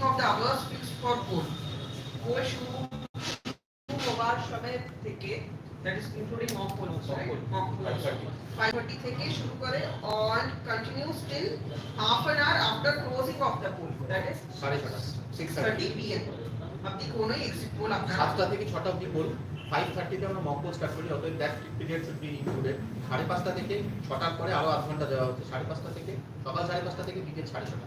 evening of the hours fixed for poll. Poll শুরু শুরু হবার সময় থেকে that is including mock poll also, right? Mock poll also. 5:30 থেকে শুরু করে on continues till half an hour after closing of the poll. That is সাড়ে ছটা সিক্স 6:30 PM. আপনি কোনো exit poll আপনারা সাতটা থেকে ছটা অবধি বল ফাইভ থার্টিতে আমরা মক পোস্ট স্টার্ট করি অতএব that period should be included সাড়ে পাঁচটা থেকে ছটার পরে আরও আধ ঘণ্টা দেওয়া হচ্ছে সাড়ে পাঁচটা থেকে সকাল সাড়ে পাঁচটা থেকে বিকেল সাড়ে ছটা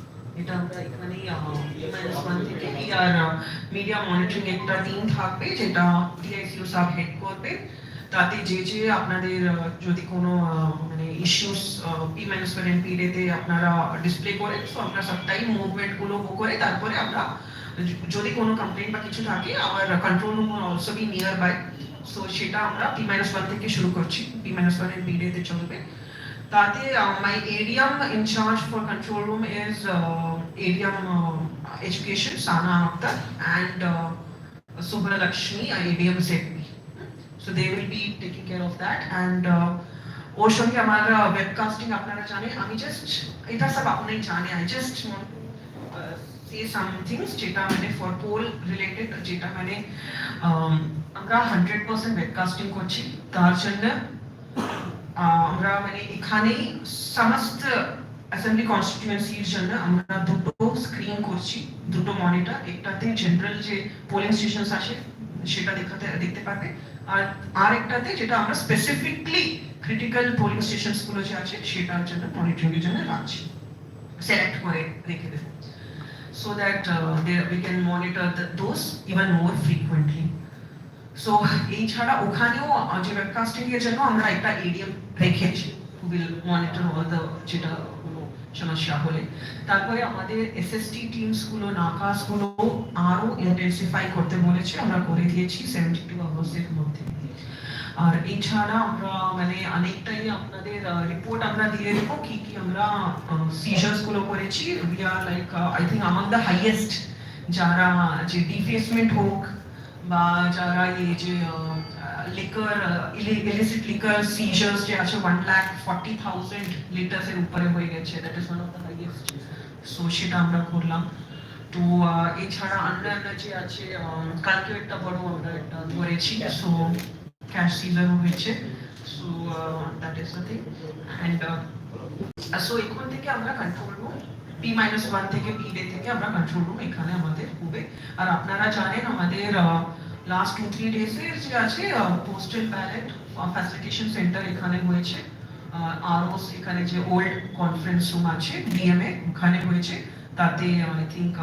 মিডিয়া মনিটরিং একটা টিম থাকবে যেটা সাব হেড করবে। তাতে যে যে আপনাদের যদি কোনো মানে ইস্যুস পি মাইনাস ওয়ান এনপিডেতে আপনারা ডিসপ্লে করেন তো আমরা সবটাই মুভমেন্টগুলো করে তারপরে আমরা, যদি কোনো কমপ্লেন বা কিছু থাকে আমার control room also be nearby so সেটা আমরা পি মাইনাস ওয়ান থেকে শুরু করছি। পি মাইনাস ওয়ানের পিরিয়ডে চলবে। তাতে my এরিয়াম incharge for control room is এরিয়াম education Sana Akhtar and Subhra Lakshmi ADM J P so they will be taking care of that and or সঙ্গে আমার ওয়েবকাস্টিং আপনারা জানেন আমি জাস্ট এটা সব আপনি জানে I just say some things যেটা মানে ফর পোল রিলেটেড যেটা মানে um, আমরা হান্ড্রেড পার্সেন্ট ওয়েবকাস্টিং করছি তার জন্য আহ, আমরা মানে এখানেই সমস্ত অ্যাসেম্বলি কনস্টিটিউয়েন্সির জন্য আমরা দুটো স্ক্রিন করছি দুটো মনিটর একটাতে জেনারেল যে পোলিং স্টেশন আছে সেটা দেখাতে দেখতে পারবে আর আর একটাতে যেটা আমরা স্পেসিফিকলি ক্রিটিক্যাল পোলিং স্টেশনসগুলো যে আছে সেটার জন্য মনিটরিং জন্য রাখছি সিলেক্ট করে রেখে দেবো so that uh, they, we can monitor the, those even more. So, এই ছাড়া ওখানেও যে ওয়েবকাস্টিং এর জন্য আমরা একটা এডিএম রেখেছি। উইল মনিটর অল দ্য যেটা সমস্যা হলে। তারপরে আমাদের এসএসটি টিমসগুলো নাকাসগুলো আরও ইন্টেন্সিফাই করতে বলেছে। আমরা করে দিয়েছি সেভেন্টি টু আওয়ার্সের মধ্যে। আর এছাড়া আমরা মানে অনেকটাই আপনাদের রিপোর্ট আমরা দিয়ে দেবো কি কি আমরা সিজার্সগুলো করেছি। We are like I think among the highest যারা যে ডিফেসমেন্ট হোক বা যারা এই যে লিকার ইলিসিট লিকার সিজার্স যে আছে one lakh forty thousand litres উপরে হয়ে গেছে। That is one of the highest so সেটা আমরা করলাম। তো এছাড়া অন্যান্য যে আছে আহ, একটা বড় আমরা একটা ধরেছি সো ক্যাশ সিজারও হয়েছে। So that is the thing and so এখান থেকে আমরা control room P minus one থেকে পি ডে থেকে আমরা কন্ট্রোল রুম এখানে আমাদের হবে। আর আপনারা জানেন আমাদের লাস্ট টু থ্রি ডেজের যে আছে পোস্টাল ব্যালেট ফ্যাসিলিটেশন সেন্টার এখানে হয়েছে আরও এখানে যে ওল্ড কনফারেন্স রুম আছে ডিএমএ ওখানে হয়েছে তাতে আই থিঙ্ক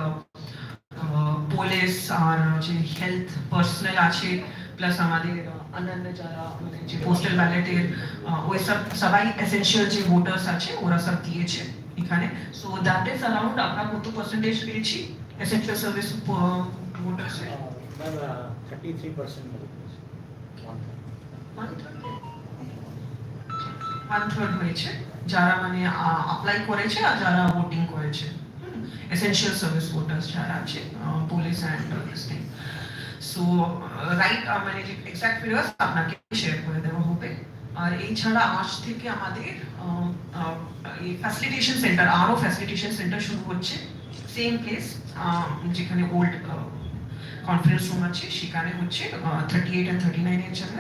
পুলিশ আর যে হেলথ পার্সোনাল আছে প্লাস আমাদের আহ, অন্যান্য যারা মানে যে পোস্টাল ব্যালেটের ওই সব সবাই এসেনশিয়াল যে ভোটার্স আছে ওরা সব দিয়েছে এখানে সো দ্যাট ইজ অ্যারাউন্ড আমরা কত পার্সেন্টেজ পেয়েছি এসেনশিয়াল সার্ভিস ওয়ান থার্ড হয়েছে। যারা মানে অ্যাপ্লাই করেছে আর যারা ভোটিং করেছে। এসেনশিয়াল সার্ভিস ভোটার্স যারা আছে police and this so right মানে যে এক্সাক্ট ফিগার্স আপনাকে শেয়ার করে দেওয়া হবে। আর এই ছাড়া আজ থেকে আমাদের ফ্যাসিলিটেশন সেন্টার আরও ফ্যাসিলিটেশন সেন্টার শুরু হচ্ছে। সেম প্লেস যেখানে ওল্ড কনফারেন্স রুম আছে সেখানে হচ্ছে থার্টি এইট অ্যান্ড থার্টি নাইনের জন্য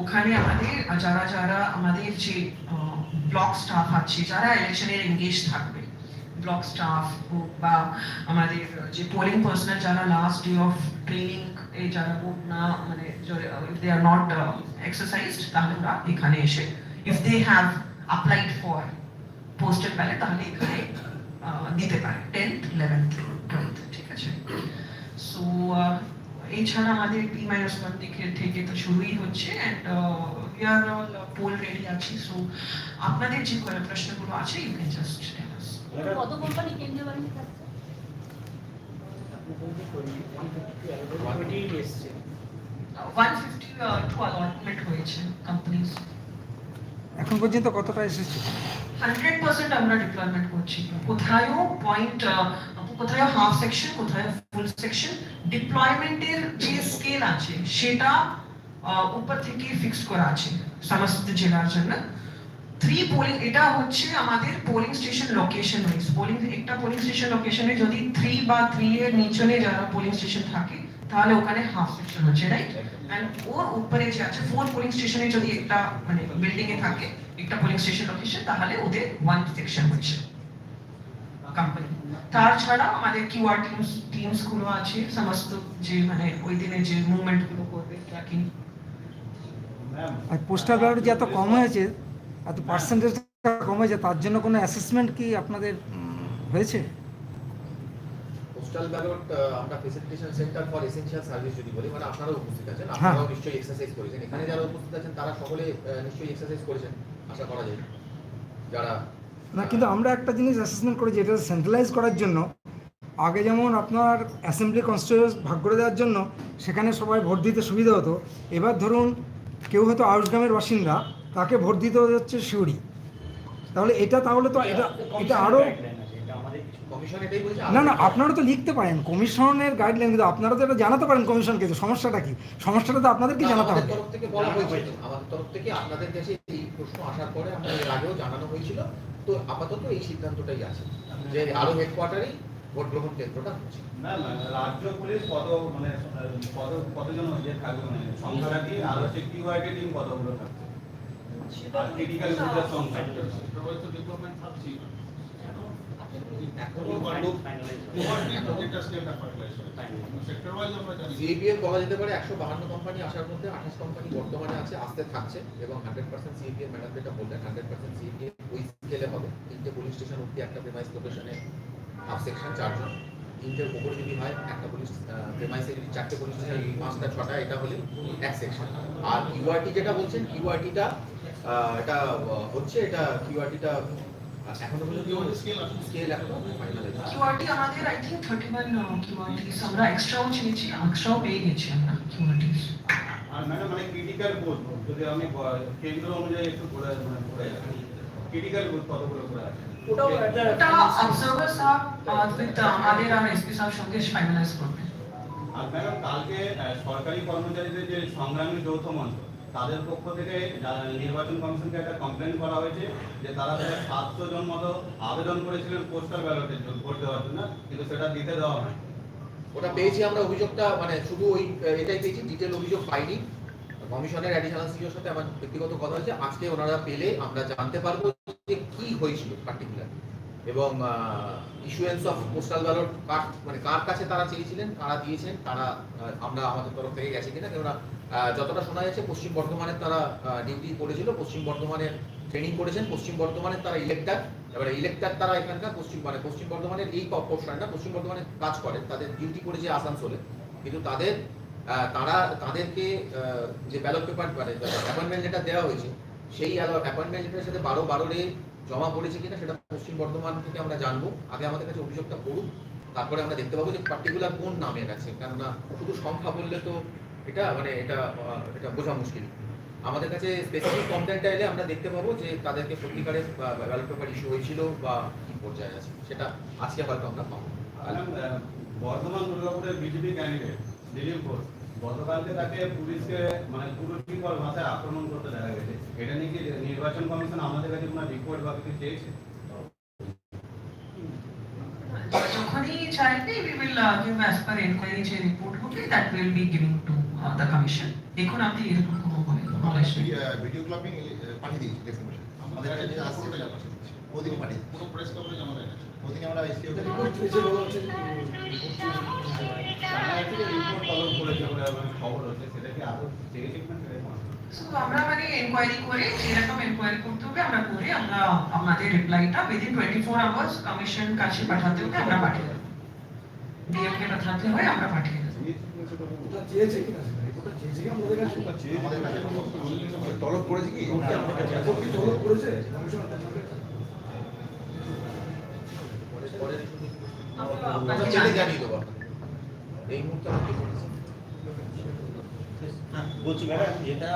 ওখানে আমাদের যারা যারা আমাদের যে ব্লক স্টাফ আছে যারা ইলেকশনের এঙ্গেজ থাকবে ব্লক স্টাফ হোক বা আমাদের যে পোলিং পার্সোনাল যারা লাস্ট ডে অফ ট্রেনিং এ যারা ভোট না মানে দে আর নট এক্সারসাইজড তাহলে ওরা এখানে এসে if they have applied for postal ballot তাহলে এখানে আহ, দিতে পারে টেন্থ ইলেভেন্থ টুয়েলথ ঠিক আছে সো এছাড়া আমাদের পি মাইনাস ওয়ান থেকে থেকে তো শুরুই হচ্ছে and we are all poll ready আছি সো আপনাদের যে কোনো প্রশ্নগুলো আছে you can just tell us কত কোম্পানি কেন্দ্রীয় বাহিনী থাকছে আপনি বলতে টোয়েন্টি এসছে ওয়ান ফিফটি টু অ্যালটমেন্ট হয়েছে কোম্পানিজ এখন পর্যন্ত কতটা এসেছে? হান্ড্রেড পার্সেন্ট আমরা ডিপ্লয়মেন্ট করছি। কোথায়ও পয়েন্ট কোথায় হাফ সেকশন কোথায় ফুল সেকশন ডিপ্লয়মেন্টের যে স্কেল আছে, সেটা উপর থেকে ফিক্সড করা আছে সমস্ত জেলার জন্য। থ্রি পোলিং এটা হচ্ছে আমাদের polling station location wise polling একটা পোলিং স্টেশন লোকেশনে যদি থ্রি বা থ্রি এর নিচনে যারা পোলিং স্টেশন থাকে, তাহলে ওখানে হাফ সেকশন হচ্ছে রাইট অ্যান্ড ওর উপরে যে আছে ফোর পোলিং স্টেশনে যদি একটা মানে বিল্ডিং এ থাকে, একটা পোলিং স্টেশন লোকেশন তাহলে ওদের ওয়ান সেকশন হচ্ছে। কোম্পানি তাছাড়া আমাদের কিউআর টিমস টিমসগুলো আছে সমস্ত যে মানে ওই দিনে যে মুভমেন্টগুলো করবে ট্র্যাকিং আর পোস্টাল ব্যালট যে এত কম হয়েছে এত পার্সেন্টেজ কম হয়েছে তার জন্য কোনো অ্যাসেসমেন্ট কি আপনাদের হয়েছে? পোস্টাল ব্যালট আমরা facilitation centre for essential service যদি বলি মানে আপনারাও উপস্থিত আছেন হ্যাঁ। আপনারাও নিশ্চয়ই এক্সারসাইজ করেছেন। এখানে যারা উপস্থিত আছেন তারা সকলে নিশ্চয়ই এক্সারসাইজ করেছেন আশা করা যায় যারা না কিন্তু আমরা একটা জিনিস অ্যাসেসমেন্ট করেছি এটা সেন্ট্রালাইজ করার জন্য। আগে যেমন আপনার অ্যাসেম্বলি কনস্টিটিউন্স ভাগ করে দেওয়ার জন্য সেখানে সবাই ভোট দিতে সুবিধা হতো। এবার ধরুন কেউ হয়তো আউসগ্রামের বাসিন্দা তাকে ভোট দিতে হচ্ছে শিউরি তাহলে এটা তাহলে তো এটা এটা আরও না না আপনারা তো লিখতে পারেন কমিশনের গাইডলাইন কিন্তু আপনারা তো এটা জানাতে পারেন কমিশনকে যে সমস্যাটা কি। সমস্যাটা তো আপনাদেরকে জানাতে হবে। তরফ থেকে বলা হয়েছিল। আমাদের তরফ থেকে আপনাদের কাছে এই প্রশ্ন আসার পরে আগেও জানানো হয়েছিল। তো আপাতত এই সিদ্ধান্তটাই আছে যে আরও হেডকোয়ার্টারেই ভোট গ্রহণ কেন্দ্রটা হচ্ছে। না না রাজ্য পুলিশ কত মানে কত কতজন যে থাকবে মানে সংখ্যাটা কি? আর হচ্ছে কিউআইটি টিম কতগুলো থাকবে? আর ক্রিটিক্যাল বুথের সংখ্যা। সিএপিএফ বলা যেতে পারে একশো বাহান্ন কোম্পানি আসার মধ্যে আঠাশ কোম্পানি বর্তমানে আছে আসতে থাকছে এবং হান্ড্রেড পার্সেন্ট সিএপিএফ ম্যাডাম যেটা বললেন হান্ড্রেড পার্সেন্ট সিএপিএফ ওই তিনটে পুলিশ স্টেশন অব্দি একটা প্রেমাইস লোকেশনে হাফ সেকশন চারজন। তিনটের ওপর যদি হয় একটা পুলিশ প্রেমাইসে যদি চারটে পুলিশ স্টেশন পাঁচটা ছটা এটা হলে এক সেকশন আর কিউআরটি যেটা বলছেন কিউআরটিটা এটা হচ্ছে এটা কিউআরটিটা এখনও পর্যন্ত স্কেল এখনও কিউআরটি আমাদের I think thirty one QRTs আমরা এক্সট্রাও চেয়েছি এক্সট্রাও পেয়ে গেছি আমরা আর ম্যাডাম মানে ক্রিটিক্যাল বুথ যদি আমি কেন্দ্র অনুযায়ী একটু ঘুরে মানে ঘুরে ক্রিটিক্যাল কতগুলো করে আছে? ওটাও একটা অবজার্ভার সাহেব উইথ আমাদের আর এসপি সাহেব সঙ্গে ফাইনালাইজ করবে। আর ম্যাডাম কালকে সরকারি কর্মচারীদের যে সংগ্রামী যৌথ মঞ্চ তাদের পক্ষ থেকে নির্বাচন কমিশনকে একটা কমপ্লেন করা হয়েছে যে তারা সাতশো জন মতো আবেদন করেছিলেন পোস্টাল ব্যালটের জন্য ভোট দেওয়ার জন্য কিন্তু সেটা দিতে দেওয়া হয় ওটা পেয়েছি আমরা অভিযোগটা মানে শুধু ওই এটাই পেয়েছি ডিটেল অভিযোগ পাইনি। কমিশনের অ্যাডিশনাল সিওর সাথে আমার ব্যক্তিগত কথা হয়েছে, আজকে ওনারা পেলে আমরা জানতে পারব যে কি হয়েছিল পার্টিকুলার এবং ইস্যুয়েন্স অফ পোস্টাল ব্যালট কার মানে কার কাছে তারা চেয়েছিলেন, কারা দিয়েছেন তারা আমরা আমাদের তরফ থেকে গেছে কিনা, কেননা যতটা শোনা যাচ্ছে পশ্চিম বর্ধমানে তারা ডিউটি করেছিল, পশ্চিম বর্ধমানের ট্রেনিং করেছেন, পশ্চিম বর্ধমানের তারা ইলেক্টার এবারে ইলেক্টার তারা এখানকার পশ্চিম মানে পশ্চিম বর্ধমানের এই পশ্চিম বর্ধমানে কাজ করেন, তাদের ডিউটি করেছে আসানসোলে। কিন্তু তাদের তারা তাদেরকে যে ব্যালট পেপার মানে অ্যাপয়েন্টমেন্ট লেটার দেওয়া হয়েছে, সেই অ্যাপয়েন্টমেন্ট লেটারের সাথে বারো বারোরে জমা পড়েছে কিনা, সেটা পশ্চিম বর্ধমান থেকে আমরা জানব। আগে আমাদের কাছে অভিযোগটা করুক তারপরে আমরা দেখতে পাবো যে পার্টিকুলার কোন নামের আছে কেননা শুধু সংখ্যা বললে তো এটা মানে এটা এটা বোঝা মুশকিল। আমাদের কাছে স্পেসিফিক কমপ্লেনটা এলে আমরা দেখতে পাবো যে তাদেরকে সত্যিকারের ব্যালট পেপার ইস্যু হয়েছিল বা কি পর্যায়ে আছে, সেটা আজকে হয়তো আমরা পাবো। বর্ধমান দুর্গাপুরের বিজেপি ক্যান্ডিডেট দিলীপ ঘোষ গতকালকে তাকে পুলিশকে মানে কুরুচিকর ভাষায় আক্রমণ করতে দেখা গেছে। এটা নিয়ে কি নির্বাচন কমিশন আমাদের কাছে কোনো রিপোর্ট বা কিছু চেয়েছে? যখনই চাইবে we will uh, give as per inquiry যে রিপোর্ট হবে that will be given to uh, the commission. দেখুন আপনি এরকম কোনো বলে knowledge ভিডিও ক্লিপিং পাঠিয়ে দিয়েছি ডেফিনেশন আমাদের কাছে যে আসছে ওদিকে পাঠিয়ে পুরো প্রেস কভারেজ আমাদের কাছে। ওদিকে আমরা রিপোর্ট তলব করেছে বলে খবর হচ্ছে? সেটা কি আদৌ চেয়েছে কিনা সেটা জানা নেই। So, আমরা মানে এনকোয়ারি করে যেরকম এনকোয়ারি করতে হবে আমরা করে আমরা আমাদের রিপ্লাইটা within twenty four hours commission কাছে পাঠাতে হবে আমরা পাঠিয়ে দেবো। ডিএমকে পাঠাতে হয় আমরা পাঠিয়ে দেবো। আমাদের কাছে? তলব করেছে কি? আপনাকে জেনে। জানিয়ে জানিয়ে দেবো। এই মুহূর্তে আমরা কি করেছি বলছি ম্যাডাম যেটা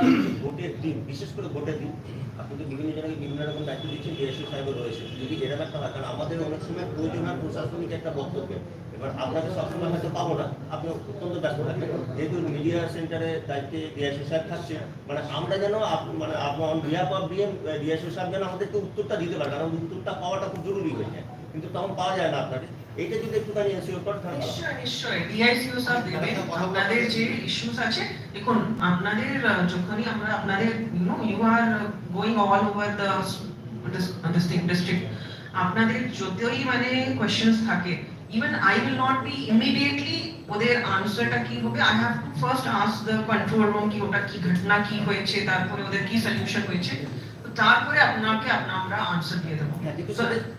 ভোটের দিন, বিশেষ করে ভোটের দিন, আপনি তো বিভিন্ন জনকে বিভিন্ন রকম দায়িত্ব দিচ্ছেন ডিএসপি সাহেবও রয়েছে। যদি এরকম একটা হয় কারণ আমাদের অনেক সময় প্রয়োজন হয় প্রশাসনিক একটা বক্তব্য। এবার আপনাকে সবসময় হয়তো পাবো না, আপনি অত্যন্ত ব্যস্ত থাকবেন। যেহেতু মিডিয়া সেন্টারে দায়িত্বে ডিএসপি সাহেব থাকছে মানে আমরা যেন মানে on behalf of DM DSP সাহেব যেন আমাদেরকে উত্তরটা দিতে পারে, কারণ উত্তরটা পাওয়াটা খুব জরুরি হয়ে যায়। কিন্তু তখন পাওয়া যায় না আপনাকে এইটা যদি একটুখানি এনসিওর করেন তাহলে ভালো হয়। নিশ্চয় নিশ্চয় ডিআইসিও স্যার দেবে। আপনাদের যে ইস্যুস আছে দেখুন আপনাদের যখনই আমরা আপনাদের you know you are going all over the district district আপনাদের যতই মানে কোয়েশ্চেন্স থাকে even I will not be immediately ওদের আনসারটা কি হবে? I have to first ask the control room কি ওটা কি ঘটনা কি হয়েছে তারপরে ওদের কি সলিউশন হয়েছে। তারপরে আপনাকে আপনা আমরা আনসার দিয়ে দেবো। হ্যাঁ, কিন্তু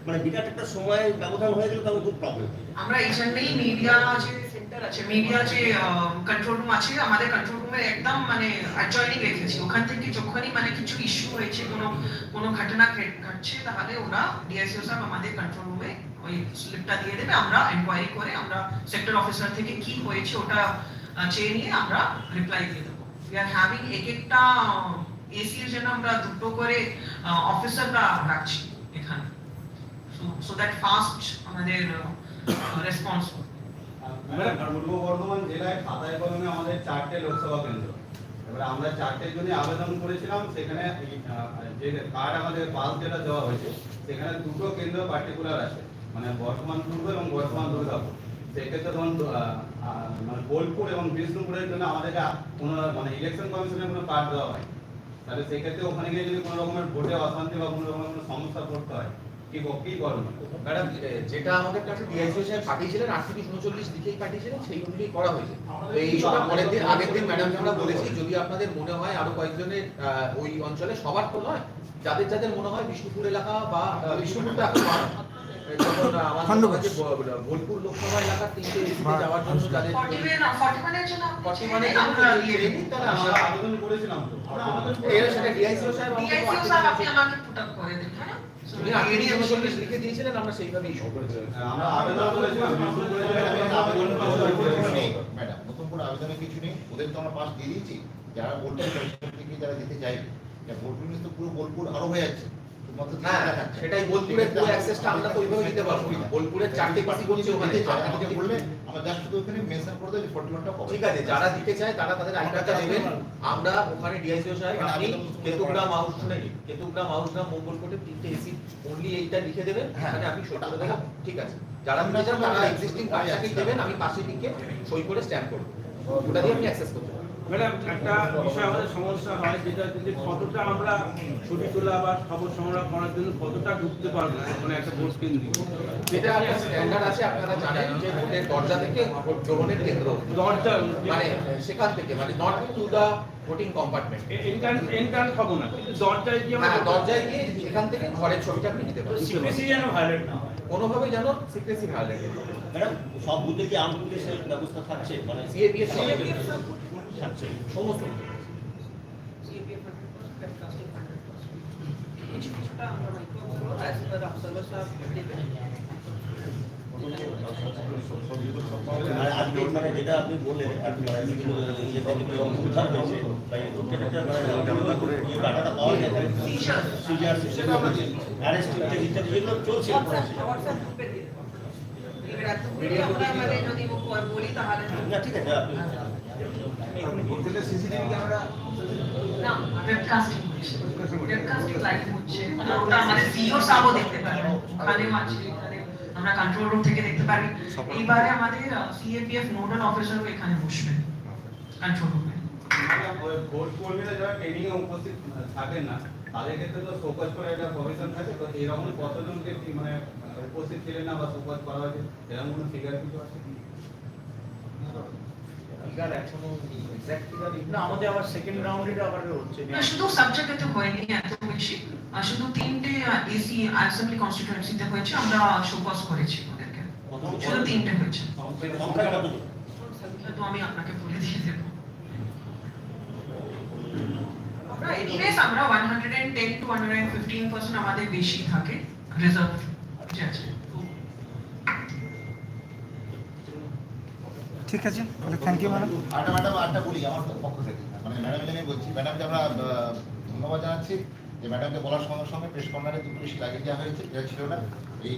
মানে বিরাট একটা সময় ব্যবধান হয়ে গেলে তবে খুব প্রবলেম আমরা এই জন্যই মিডিয়া যে সেন্টার আছে মিডিয়া যে কন্ট্রোল রুম আছে আমাদের কন্ট্রোল রুমে একদম মানে অ্যাডজয়নিং রেখেছি। ওখান থেকে যখনই মানে কিছু ইস্যু হয়েছে কোনো কোনো ঘটনা ঘটছে তাহলে ওরা ডিএসও সাহেব আমাদের কন্ট্রোল রুমে ওই স্লিপটা দিয়ে দেবে। আমরা এনকোয়ারি করে আমরা সেক্টর অফিসার থেকে কি হয়েছে ওটা চেয়ে নিয়ে আমরা রিপ্লাই দিয়ে দেবো। উই আর হ্যাভিং এক একটা এসি এর জন্য আমরা দুটো করে অফিসাররা রাখছি এখানে। So that fast আমাদের রেসপন্স ম্যাডাম পূর্ব বর্ধমান জেলায় খাতায় কলমে আমাদের চারটে লোকসভা কেন্দ্র। এবারে আমরা চারটের জন্য আবেদন করেছিলাম, সেখানে যে কার্ড আমাদের পাস যেটা দেওয়া হয়েছে, সেখানে দুটো কেন্দ্র পার্টিকুলার আছে মানে বর্তমান পূর্ব এবং বর্তমান দুর্গাপুর। সেক্ষেত্রে ধরুন মানে বোলপুর এবং বিষ্ণুপুরের জন্য আমাদেরকে কোনো মানে ইলেকশন কমিশনের কোনো কার্ড দেওয়া হয় তাহলে সেক্ষেত্রে ওখানে গিয়ে যদি কোনো রকমের ভোটে অশান্তি বা কোনো রকমের কোনো সমস্যা পড়তে হয় কি কি করবেন ম্যাডাম যেটা আমাদের কাছে ডিআইসি সাহেব পাঠিয়েছিলেন উনচল্লিশ দিকেই পাঠিয়েছিলেন সেই অনুযায়ী করা হয়েছে। এই পরের দিন আগের দিন ম্যাডাম আমরা বলেছি যদি আপনাদের মনে হয় আরও কয়েকজনের ওই অঞ্চলে সবার তো নয় যাদের যাদের মনে হয় বিষ্ণুপুর এলাকা বা আহ, বিষ্ণুপুর তো এখন নয় যখন আহ, আমার খণ্ডঘোষ। যে ব- বোলপুর লোকসভা এলাকার তিনটে এসিতে যাওয়ার জন্য যাদের 41 না 41 এর জন্য আপনি 41 এর চেয়ে জন্য আমরা যদি দিয়ে দিয়ে দেব দিন, তাহলে আমরা আমরা আবেদন করেছিলাম তো এর সাথে সাহেব আমাকে। আমাকে করে দিন হ্যাঁ কিছু নেই ওদের তো আমরা পাস দিয়ে দিয়েছি যারা থেকে যারা দিতে চাইবে মিনিস তো পুরো বোলপুর আরও হয়ে যাচ্ছে হ্যাঁ সেটাই বোলপুরের পুরো অ্যাক্সেসটা আমরা তো ওইভাবে দিতে পারব না। বোলপুরের চারটে ওখানে। আমাকে বললে আমরা জাস্ট শুধু ওখানে মেনশন করে দেবো ঠিক আছে যারা দিতে চায় তারা তাদের দেবেন। আমরা ওখানে ডিআইসিও সাহেব আপনি কেতুগ্রাম হাউস শুনে নিন। কেতুগ্রাম হাউসগ্রাম মঙ্গলকোটে তিনটে এসি অনলি এইটা লিখে দেবেন। এখানে আমি সই করে দেবো ঠিক আছে। যারা দিতে চান তারা এক্সিস্টিং দেবেন আমি পাশে লিখে সই করে স্ট্যাম্প করব। ওটা দিয়ে আপনি অ্যাক্সেস ম্যাডাম একটা বিষয় আমাদের সমস্যা হয় যেটা যে কতটা আমরা ছবি তোলা বা খবর সংগ্রহ করার জন্য কতটা ঢুকতে পারব মানে একটা ভোট কেন্দ্রে যেটা একটা স্ট্যান্ডার্ড আছে আপনারা জানেন যে ভোটের দরজা থেকে ভোট গ্রহণের কেন্দ্র। দরজা মানে সেখান থেকে মানে not to the voting compartment entrance entrance হব না কিন্তু দরজায় গিয়ে হ্যাঁ দরজায় গিয়ে এখান থেকে ঘরের ছবিটা আপনি নিতে পারেন সিক্রেসি যেন ভায়োলেট না হয়। কোনোভাবে যেন সিক্রেসি ভায়োলেট ম্যাডাম সব বুথে কি আর্ম পুলিশের ব্যবস্থা থাকছে? মানে সিএবিএস থাকছে সমস্ত CAPF 100%, casting 100%. কিছু কিছুটা আমরা মাইক্রো করব as per observer সাহেব দেবেন আর মানে যেটা আপনি বললেন মানে একটা মানে চলছে হোয়াটসঅ্যাপ হোয়াটসঅ্যাপ মানে না ওয়েবকাস্টিং হচ্ছে। ওয়েবকাস্টিং লাইভ হচ্ছে। ওটা আমাদের সাবও দেখতে আমরা কন্ট্রোল রুম থেকে দেখতে পারি। এইবারে আমাদের সিএপিএফ নোডাল অফিসারও এখানে বসবেন কন্ট্রোল রুমে ভোট কর্মীরা যারা ট্রেনিং এ উপস্থিত থাকেন না তাদের ক্ষেত্রে তো করে একটা প্রভিশন থাকে। তো এরকম কতজনকে মানে উপস্থিত ছিলেন না বা শোকজ করা হয়েছে? এরকম কোনো ফিগার কিছু আছে এখনও না আমাদের আবার সেকেন্ড রাউন্ডে আবার হচ্ছে। না শুধু সাবজেক্টে তো হয়নি এত বেশি। শুধু তিনটে এসি অ্যাসেম্বলি কনস্টিটিউয়েন্সিতে হয়েছে আমরা শোকজ করেছি ওদেরকে। শুধু তিনটে হয়েছে। তো আমি আপনাকে বলে দিয়ে দেবো। আমরা এনিওয়েজ আমরা 110 টু 115 পার্সেন্ট আমাদের বেশি থাকে রিজার্ভ আছে। ঠিক আছে, তাহলে থ্যাংক ইউ ম্যাডাম আটা ম্যাডাম আটা বলি, আমার পক্ষ থেকে। মানে ম্যাডাম আমি বলছি ম্যাডাম যে আমরা ধন্যবাদ জানাচ্ছি যে ম্যাডামকে বলার সঙ্গে সঙ্গে প্রেস কর্নারে দুটো বেশি লাগিয়ে দেওয়া হয়েছে যেটা ছিল না। এই